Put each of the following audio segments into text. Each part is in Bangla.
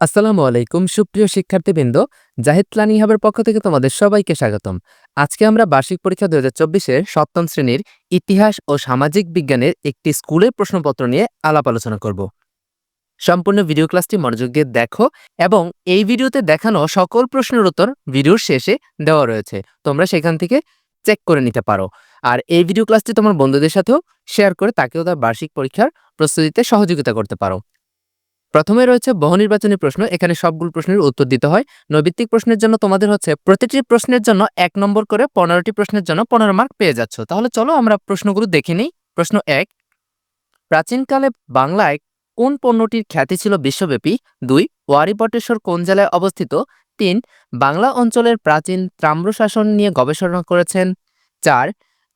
আসসালামু আলাইকুম, সুপ্রিয় শিক্ষার্থীবৃন্দ। জাহিদ প্ল্যানিং হাবের পক্ষ থেকে তোমাদের সবাইকে স্বাগতম। আজকে আমরা বার্ষিক পরীক্ষা দু হাজার চব্বিশের সপ্তম শ্রেণির ইতিহাস ও সামাজিক বিজ্ঞানের একটি স্কুলের প্রশ্নপত্র নিয়ে আলাপ আলোচনা করব। সম্পূর্ণ ভিডিও ক্লাসটি মনোযোগ দিয়ে দেখো এবং এই ভিডিওতে দেখানো সকল প্রশ্নের উত্তর ভিডিওর শেষে দেওয়া রয়েছে। তোমরা সেখান থেকে চেক করে নিতে পারো। আর এই ভিডিও ক্লাসটি তোমার বন্ধুদের সাথেও শেয়ার করে তাকেও তার বার্ষিক পরীক্ষার প্রস্তুতিতে সহযোগিতা করতে পারো। প্রথমে রয়েছে বহু নির্বাচনী প্রশ্ন, এখানে সবগুলো প্রশ্নের উত্তর দিতে হয়। নৈবিত্তিক প্রশ্নের জন্য তোমাদের হচ্ছে প্রতিটি প্রশ্নের জন্য এক নম্বর করে পনেরোটি প্রশ্নের জন্য পনেরো মার্ক পেয়ে যাচ্ছ। তাহলে চলো আমরা প্রশ্নগুলো দেখে নিই। প্রশ্ন এক, প্রাচীনকালে বাংলায় কোন পণ্যটির খ্যাতি ছিল বিশ্বব্যাপী? দুই, ওয়ারিপটেশ্বর কোন জেলায় অবস্থিত? তিন, বাংলা অঞ্চলের প্রাচীন তাম্রশাসন নিয়ে গবেষণা করেছেন? চার,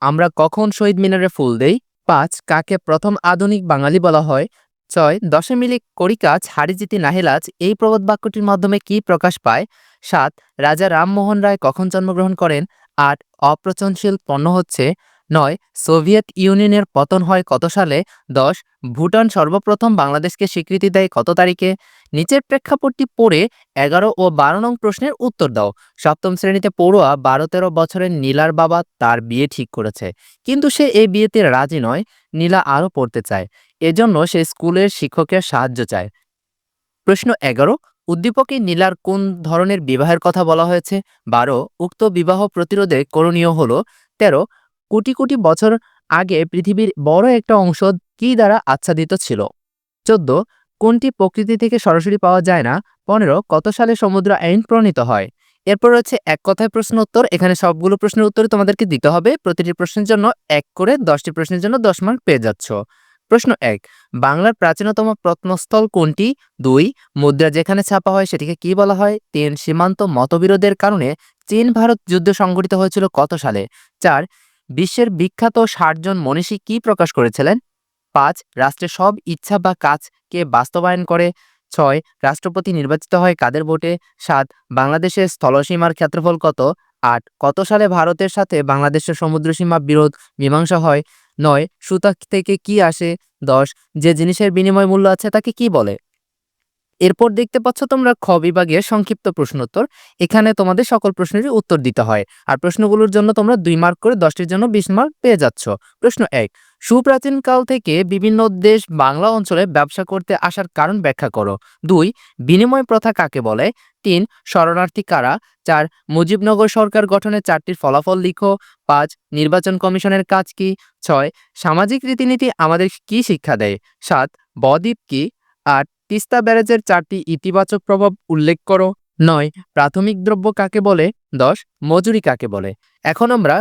আমরা কখন শহীদ মিনারে ফুল দেই? পাঁচ, কাকে প্রথম আধুনিক বাঙালি বলা হয়? ছয়, দশে মিলি করিকাজ হারিজিতি নাহেলাজ, এই প্রবাদ বাক্যটির মাধ্যমে কি প্রকাশ পায়? সাত, রাজা রামমোহন রায় কখন জন্মগ্রহণ করেন? আট, অপ্রচনশীল পণ্য হচ্ছে নয়, সোভিয়েত ইউনিয়নের পতন হয় কত সালে? দশ, ভুটান সর্বপ্রথম বাংলাদেশকে স্বীকৃতি দেয় কত তারিখে? নিচের প্রেক্ষাপটটি পড়ে এগারো ও বারো নং প্রশ্নের উত্তর দাও। সপ্তম শ্রেণীতে পড়ুয়া বারো তেরো বছরের নীলার বাবা তার বিয়ে ঠিক করেছে। কিন্তু সে এই বিয়েতে রাজি নয়, নীলা আরও পড়তে চায়। এজন্য সে স্কুলের শিক্ষকের সাহায্য চায়। প্রশ্ন এগারো, উদ্দীপকে নীলার কোন ধরনের বিবাহের কথা বলা হয়েছে? বারো, উক্ত বিবাহ প্রতিরোধে করণীয় হল। তেরো কোটি কোটি বছর আগে পৃথিবীর বড় একটা অংশ কি দ্বারা আচ্ছাদিত ছিল? চোদ্দ, কোনটি প্রকৃতি থেকে সরাসরি পাওয়া যায় না? পনেরো, কত সালে সমুদ্র আইন প্রণীত হয়? এরপর রয়েছে এক কথায় প্রশ্ন উত্তর। এখানে সবগুলো প্রশ্নের উত্তর তোমাদেরকে দিতে হবে। প্রতিটি প্রশ্নের জন্য এক করে দশটি প্রশ্নের জন্য দশ মার্ক পেয়ে যাচ্ছ। প্রশ্ন এক, বাংলার প্রাচীনতম প্রত্নস্থল কোনটি? দুই, মুদ্রা যেখানে ছাপা হয় সেটিকে কি বলা হয়? তিন, সীমান্ত মতবিরোধের কারণে চীন ভারত যুদ্ধ সংঘটিত হয়েছিল কত সালে? চার বিশ্বের বিখ্যাত ষাটজন মনীষী কি প্রকাশ করেছিলেন? পাঁচ রাষ্ট্রের সব ইচ্ছা বা কাজকে বাস্তবায়ন করে। ছয়, রাষ্ট্রপতি নির্বাচিত হয় কাদের ভোটে? সাত, বাংলাদেশের স্থলসীমার ক্ষেত্রফল কত? আট, কত সালে ভারতের সাথে বাংলাদেশের সমুদ্রসীমা বিরোধ মীমাংসা হয়? নয়, সুতা থেকে কি আসে? দশ, যে জিনিসের বিনিময় মূল্য আছে তাকে কি বলে? এরপর দেখতে পাচ্ছ তোমরা খ বিভাগের সংক্ষিপ্ত প্রশ্নোত্তর। এখানে তোমাদের সকল প্রশ্নেরই উত্তর দিতে হয়। আর প্রশ্নগুলোর জন্য তোমরা দুই মার্ক করে দশটির জন্য বিশ মার্ক পেয়ে যাচ্ছ। প্রশ্ন এক, সুপ্রাচীন কাল থেকে বিভিন্ন দেশ বাংলা অঞ্চলে ব্যবসা করতে আসার কারণ ব্যাখ্যা করো। দুই, বিনিময় প্রথা কাকে বলে? তিন, শরণার্থী কারা? চার, মুজিবনগর সরকার গঠনের চারটির ফলাফল লিখো। পাঁচ, নির্বাচন কমিশনের কাজ কি? ছয়, সামাজিক রীতিনীতি আমাদের কি শিক্ষা দেয়? সাত, বদ্বীপ কি? আট তিস্তা ব্যারেজের চারটি ইতিবাচক প্রভাব উল্লেখ করো। নয়, প্রাথমিক দ্রব্য কাকে বলে? দশ, মজুরি কাকে বলে? এখন আমরা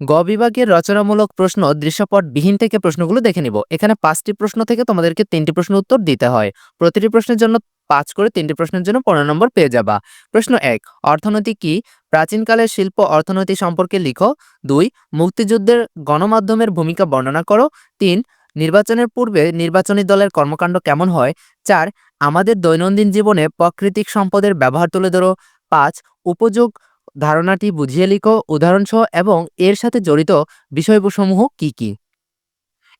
গ বিভাগের রচনামূলক প্রশ্ন দৃশ্যপট বিহীন থেকে প্রশ্নগুলো দেখে নিব। এখানে পাঁচটি প্রশ্ন থেকে তোমাদেরকে তিনটি প্রশ্ন উত্তর দিতে হয়। প্রতিটি প্রশ্নের জন্য পাঁচ করে তিনটি প্রশ্নের জন্য পনেরো নম্বর পেয়ে যাবা। প্রশ্ন এক অর্থনীতি কি? প্রাচীনকালের শিল্প অর্থনীতি সম্পর্কে লিখো। দুই, মুক্তিযুদ্ধের গণমাধ্যমের ভূমিকা বর্ণনা করো। তিন নির্বাচনের পূর্বে নির্বাচনী দলের কর্মকাণ্ড কেমন হয়? চার, আমাদের দৈনন্দিন জীবনে প্রাকৃতিক সম্পদের ব্যবহার তুলে ধরো। পাঁচ, উপযোগ ধারণাটি বুঝিয়ে লিখো, উদাহরণসহ এবং এর সাথে জড়িত বিষয়সমূহ কি কি?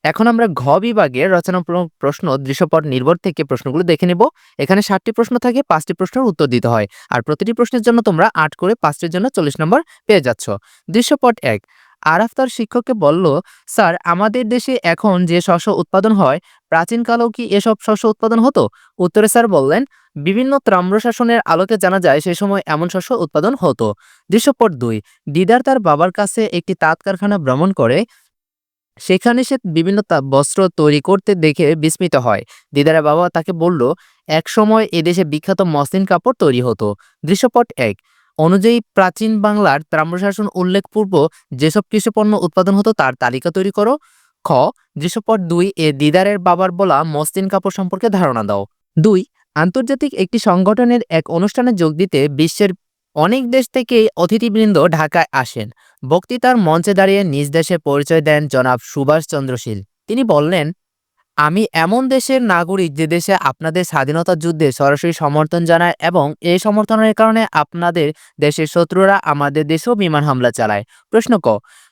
এখন আমরা ঘ বিভাগের রচনামূলক প্রশ্ন দৃশ্যপট নির্ভর থেকে প্রশ্নগুলো দেখে নেব। এখানে ষাটটি প্রশ্ন থাকে, পাঁচটি প্রশ্নের উত্তর দিতে হয়। আর প্রতিটি প্রশ্নের জন্য তোমরা আট করে পাঁচটির জন্য চল্লিশ নম্বর পেয়ে যাচ্ছ। দৃশ্যপট এক আরাফ তার শিক্ষককে বলল, স্যার, আমাদের দেশে এখন যে শস্য উৎপাদন হয় প্রাচীনকালেও কি এসব শস্য উৎপাদন হতো? উত্তরে স্যার বললেন, বিভিন্ন তাম্রশাসনের আলোকে জানা যায় সে সময় এমন শস্য উৎপাদন হতো। দৃশ্যপট দুই, দিদার তার বাবার কাছে একটি তাঁত কারখানা ভ্রমণ করে, সেখানে সে বিভিন্ন বস্ত্র তৈরি করতে দেখে বিস্মিত হয়। দিদারের বাবা তাকে বলল এক সময় এদেশে বিখ্যাত মসলিন কাপড় তৈরি হতো। দৃশ্যপট এক অনুযায়ী প্রাচীন বাংলার তাম্রশাসন উল্লেখপূর্ব যেসব কৃষিপণ্য উৎপাদন হতো তার তালিকা তৈরি করো। খ দৃশ্যপট দুই, এ দিদারের বাবার বলা মসলিন কাপড় সম্পর্কে ধারণা দাও। দুই, আন্তর্জাতিক একটি সংগঠনের এক অনুষ্ঠানে যোগ দিতে বিশ্বের অনেক দেশ থেকে অতিথিবৃন্দ ঢাকায় আসেন। বক্তৃতার মঞ্চে দাঁড়িয়ে নিজ দেশে পরিচয় দেন জনাব সুভাষ চন্দ্রশীল তিনি বললেন আমি এমন দেশের নাগরিক যে দেশে আপনাদের স্বাধীনতা যুদ্ধে সরাসরি সমর্থন জানায় এবং এই সমর্থনের কারণে আপনাদের দেশের শত্রুরা আমাদের দেশেও বিমান হামলা চালায়। প্রশ্ন ক,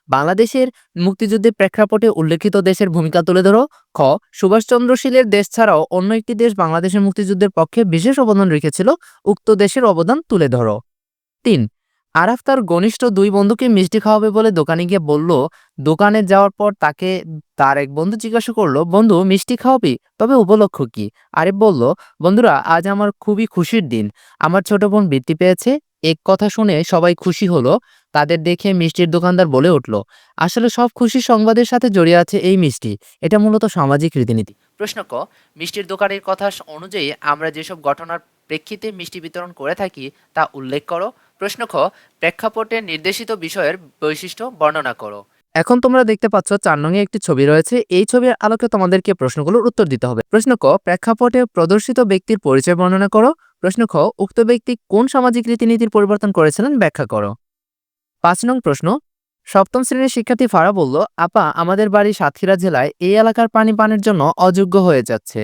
বাংলাদেশের মুক্তিযুদ্ধের প্রেক্ষাপটে উল্লেখিত দেশের ভূমিকা তুলে ধরো। খ, সুভাষচন্দ্র শীলের দেশ ছাড়াও অন্য একটি দেশ বাংলাদেশের মুক্তিযুদ্ধের পক্ষে বিশেষ অবদান রেখেছিল। উক্ত দেশের অবদান তুলে ধরো। তিন আরাফ তার ঘনিষ্ঠ দুই বন্ধুকে মিষ্টি খাওয়াবে বলে দোকানে গিয়ে বলল, দোকানে যাওয়ার পর তাকে, তার এক বন্ধু জিজ্ঞাসা করল, বন্ধু, মিষ্টি খাওয়াবি? তবে উপলক্ষ কি? আরিফ বলল, বন্ধুরা, আজ আমার খুবই খুশির দিন। আমার ছোট বোন বৃত্তি পেয়েছে। এক কথা শুনে সবাই খুশি হলো। তাদের দেখে মিষ্টির দোকানদার বলে উঠল, আসলে সব খুশি সংবাদের সাথে জড়িয়ে আছে এই মিষ্টি। এটা মূলত সামাজিক রীতিনীতি। প্রশ্ন ক, মিষ্টির দোকানের কথা অনুযায়ী আমরা যেসব ঘটনার প্রেক্ষিতে মিষ্টি বিতরণ করে থাকি, তা উল্লেখ করো। প্রশ্ন খ, প্রেক্ষাপটে নির্দেশিত বিষয়ের বৈশিষ্ট্য বর্ণনা করো। এখন তোমরা দেখতে পাচ্ছ চার নঙে একটি ছবি রয়েছে। এই ছবির আলোকে তোমাদেরকে প্রশ্নগুলোর উত্তর দিতে হবে। প্রশ্ন ক, প্রেক্ষাপটে প্রদর্শিত ব্যক্তির পরিচয় বর্ণনা করো। প্রশ্ন খ, উক্ত ব্যক্তি কোন সামাজিক রীতিনীতির পরিবর্তন করেছিলেন ব্যাখ্যা করো। পাঁচ নং প্রশ্ন, সপ্তম শ্রেণির শিক্ষার্থী ফারা বলল, আপা, আমাদের বাড়ি সাতক্ষীরা জেলায় এই এলাকার পানি পানের জন্য অযোগ্য হয়ে যাচ্ছে।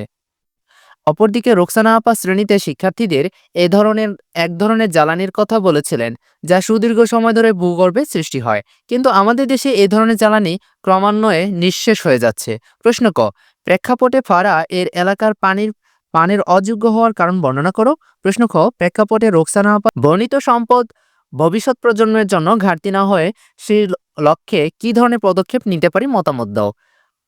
অপরদিকে রোকসানা আপা শ্রেণীতে শিক্ষার্থীদের এ ধরনের, এক ধরনের জ্বালানির কথা বলেছিলেন, যা সুদীর্ঘ সময় ধরে ভূগর্ভে সৃষ্টি হয়। কিন্তু আমাদের দেশে এ ধরনের জ্বালানি ক্রমান্বয়ে নিঃশেষ হয়ে যাচ্ছে। প্রশ্ন ক, প্রেক্ষাপটে ফারা এর এলাকার পানির, পানের অযোগ্য হওয়ার কারণ বর্ণনা করো। প্রশ্ন খ, প্রেক্ষাপটে রোকসানা আপা বর্ণিত সম্পদ ভবিষ্যৎ প্রজন্মের জন্য ঘাটতি না হয়ে সেই লক্ষ্যে কি ধরনের পদক্ষেপ নিতে পারি মতামত দাও।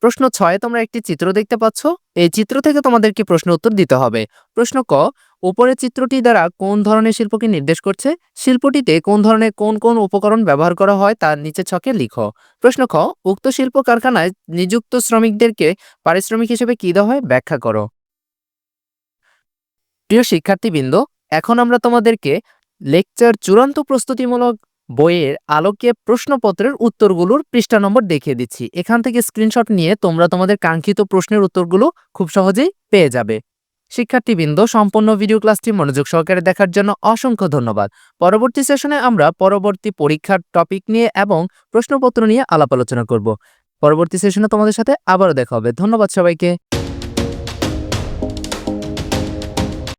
প্রশ্ন ছয়ে তোমরা একটি চিত্র দেখতে পাচ্ছ। এই চিত্র থেকে তোমাদেরকে প্রশ্ন উত্তর দিতে হবে। প্রশ্ন ক, উপরের চিত্রটি দ্বারা কোন ধরনের শিল্পকে নির্দেশ করছে? শিল্পটিতে কোন ধরনের কোন কোন উপকরণ ব্যবহার করা হয় তার নিচে ছকে লিখো। প্রশ্ন খ, উক্ত শিল্প কারখানায় নিযুক্ত শ্রমিকদেরকে পারিশ্রমিক হিসেবে কি দেওয়া হয়? ব্যাখ্যা করো। প্রিয় শিক্ষার্থীবৃন্দ, এখন আমরা তোমাদেরকে লেকচার চূড়ান্ত প্রস্তুতিমূলক বইয়ের আলোকে প্রশ্নপত্রের উত্তরগুলোর পৃষ্ঠা নম্বর দেখিয়ে দিচ্ছি। এখান থেকে স্ক্রিনশট নিয়ে তোমরা তোমাদের কাঙ্ক্ষিত প্রশ্নের উত্তরগুলো খুব সহজেই পেয়ে যাবে। শিক্ষার্থীবৃন্দ, সম্পূর্ণ ভিডিও ক্লাসটি মনোযোগ সহকারে দেখার জন্য অসংখ্য ধন্যবাদ। পরবর্তী সেশনে আমরা পরবর্তী পরীক্ষার টপিক নিয়ে এবং প্রশ্নপত্র নিয়ে আলাপ আলোচনা করব। পরবর্তী সেশনে তোমাদের সাথে আবারও দেখা হবে। ধন্যবাদ সবাইকে।